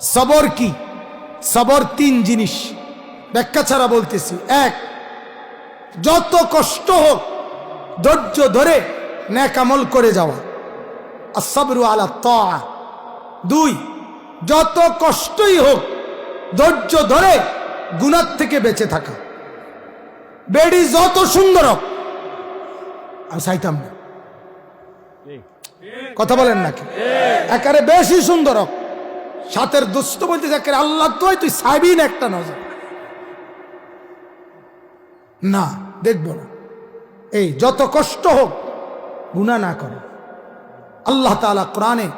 সবর কি? সবর তিন জিনিস। ব্যাখ্যা ছাড়া বলতেছি। এক যত কষ্ট হোক ধৈর্য ধরে ন্যাকামল করে যাওয়া। আসবরু আলা তা দুই যত কষ্টই হোক ধৈর্য ধরে গুণার থেকে বেঁচে থাকা। বেডি যত সুন্দর হোক। আমি চাইতাম না। কথা বলেন নাকি? একারে বেশি সুন্দর হোক। সাথের দুস্থ বলতে একারে আল্লাহ তো তুই সাইবিন একটা নজর। না, দেখব না। এই, যত কষ্ট হোক গুণা না করে। আল্লাহ তালা কোরআনে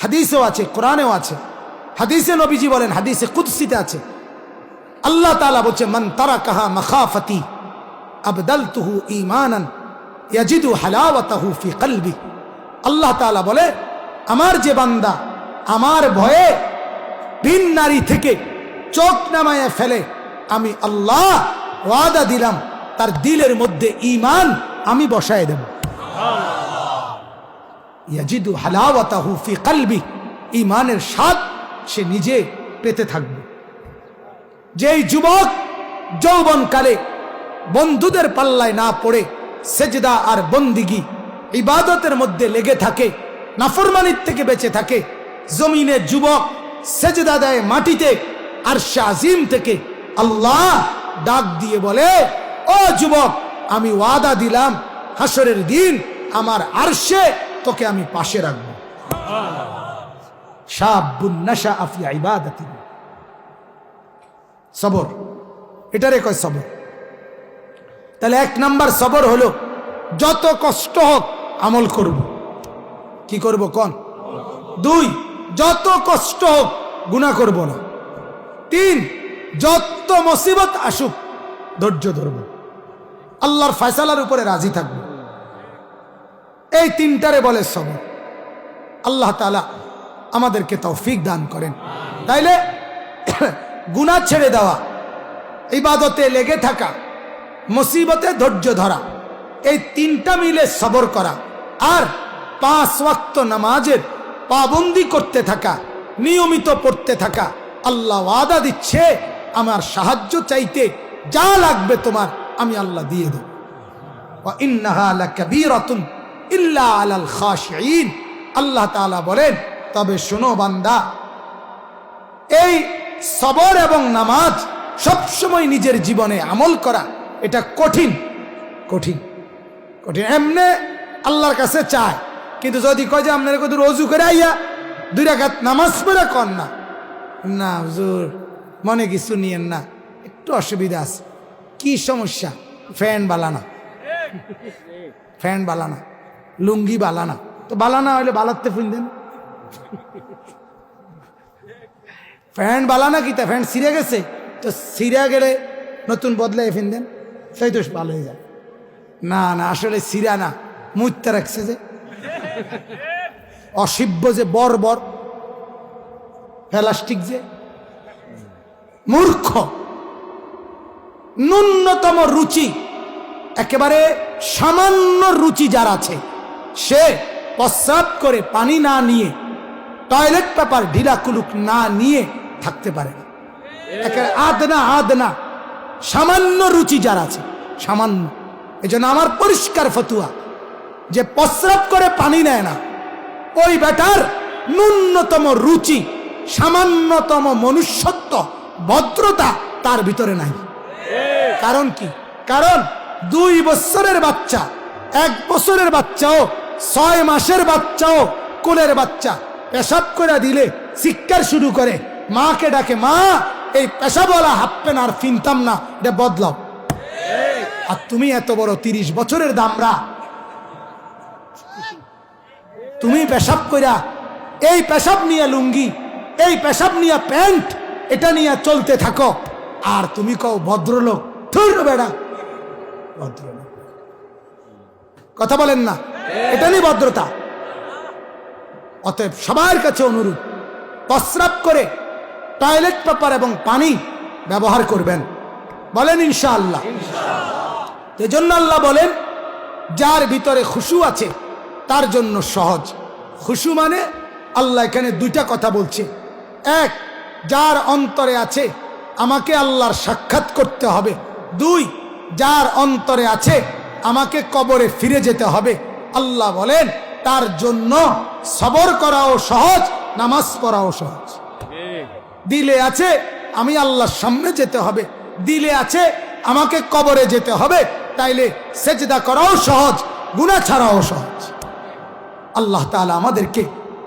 হাদিসেও আছে, কোরআনেও আছে। হাদিসে নবীজি বলেন, হাদিসে কুৎসিতে আছে। আল্লাহ তালা বলছে, মন তারা কাহা মখাফতি আবদল তুহু ইমানন ইয়াজিদু হালাওয়াতাহু ফি কলবি। আল্লাহ তালা বলে, আমার যে বান্দা আমার ভয়ে ভিন নারী থেকে চোখ নামায় ফেলে আমি আল্লাহ ওয়াদা দিলাম, তার দিলের মধ্যে ইমান আমি বসায় দেব। ইয়াজিদু হালাওয়াতাহু ফি কলবি ইমানের স্বাদ সে নিজে পেতে থাকবে। যেই যুবক যৌবনকালে বন্ধুদের পাল্লায় না পড়ে সেজদা আর বন্দিগি ইবাদতের মধ্যে লেগে থাকে, নাফরমানির থেকে বেঁচে থাকে জমিনে যুবক সেজদা দেয় মাটিতে আর শাহিম থেকে আল্লাহ ডাক দিয়ে বলে, ও যুবক, আমি ওয়াদা দিলাম হাসরের দিন আমার আরশে তোকে আমি পাশে রাখব। ইবাদাতিন। সবর, এটারে কয় সবর? তাহলে এক নাম্বার সবর হলো, যত কষ্ট হোক আমল করব। কি করব কন? দুই যত কষ্ট হোক গুণা করব না। তিন, যত মুসিবত আসুক, ধৈর্য ধরব। আল্লাহর ফয়সালার উপরে রাজি থাকব। এই তিনটারে বলে সবর। আল্লাহ তালা আমাদেরকে তৌফিক দান করেন। তাইলে গুণা ছেড়ে দেওয়া, ইবাদতে লেগে থাকা, মুসিবতে ধৈর্য ধরা, এই তিনটা মিলে সবর করা। আর পাঁচ ওয়াক্ত নামাজের পাবন্দি করতে থাকা, নিয়মিত পড়তে থাকা, আল্লাহ ওয়াদা দিচ্ছে, আমার সাহায্য চাইতে যা লাগবে তোমার, আমি আল্লাহ দিয়ে দেব। আল্লাহ তাআলা বলেন, তবে শোনো বান্দা, এই সবর এবং নামাজ সবসময় নিজের জীবনে আমল করা, এটা কঠিন কঠিন কঠিন। এমনে আল্লাহর কাছে চায় কিন্তু যদি কয় যে আপনার কত রজু করে আইয়া দুই রাখাত নামাজ পড়ে কর না। না, হুজুর, মনে কিছু নিয়েন না। একটু অসুবিধা আছে। কি সমস্যা? ফ্যান বালানা ফ্যান বালানা লুঙ্গি বালানা তো বালানা হলে বালাতে ফুল দেন। ফ্যান বালানা কি তা? ফ্যান ছিঁড়ে গেছে। তো ছিঁড়ে গেলে নতুন বদলাই ফিন দেন সেই তো ভালো হয়ে যায়। না না, আসলে সিরা না। মুইতে রাখছে যে। অসিব্য যে বর বর, প্লাস্টিক যে, মূর্খ, ন্যূনতম রুচি, একেবারে সামান্য রুচি যার আছে, সে প্রস্রাব করে পানি না নিয়ে টয়লেট পেপার ঢিলা কুলুক না নিয়ে থাকতে পারে না। একেবারে আদনা আদনা, সামান্য রুচি যার আছে, সামান্য। এই জন্য আমার পরিষ্কার ফতুয়া যে প্রস্রাব করে পানি নেয় না। ওই বেটার ন্যূনতম রুচি, সামান্যতম মনুষ্যত্ব, ভদ্রতা তার ভিতরে নাই। কারণ কি? কারণ দুই বছরের বাচ্চা, এক বছরের বাচ্চাও, ছয় মাসের বাচ্চাও কোলের বাচ্চা। পেশাব করে দিলে শিক্ষার শুরু করে। মাকে ডাকে, মা, এই পেশাবলা হাফ পেন আর ফিনতাম না, এটা বদলাও। আর তুমি এত বড় তিরিশ বছরের দামরা তুমি পেশাব কইরা এই পেশাব নিয়ে লুঙ্গি এই পেশাব নিয়ে প্যান্ট এটা নিয়ে চলতে থাকো। আর তুমি কও ভদ্রলোক থুর বেড়া। ভদ্রলোক। কথা বলেন না। এটা নিয়ে ভদ্রতা। অতএব সবার কাছে অনুরোধ প্রস্রাব করে টয়লেট পেপার এবং পানি ব্যবহার করবেন। বলেন ইনশাআল্লাহ। এজন্য আল্লাহ বলেন যার ভিতরে খুশু আছে তার জন্য সহজ। খুশু মানে আল্লাহ এখানে দুইটা কথা বলছে। এক, যার অন্তরে আছে, আমাকে আল্লাহর সাক্ষাৎ করতে হবে। দুই, যার অন্তরে আছে, আমাকে কবরে ফিরে যেতে হবে। আল্লাহ বলেন, তার জন্য সবর করাও সহজ, নামাজ পড়াও সহজ। দিলে আছে, আমি আল্লাহর সামনে যেতে হবে। দিলে আছে, আমাকে কবরে যেতে হবে। তাইলে সেজদা করাও সহজ গুণা ছাড়াও সহজ। আল্লাহ তালা আমাদেরকে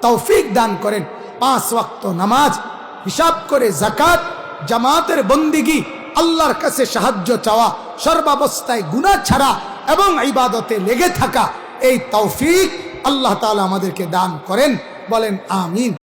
তৌফিক দান করেন। পাঁচ ওয়াক্ত নামাজ, হিসাব করে জাকাত জামাতের বন্দিগি, আল্লাহর কাছে সাহায্য চাওয়া, সর্বাবস্থায় গুণা ছাড়া এবং ইবাদতে লেগে থাকা, এই তৌফিক আল্লাহ তালা আমাদেরকে দান করেন। বলেন, আমিন।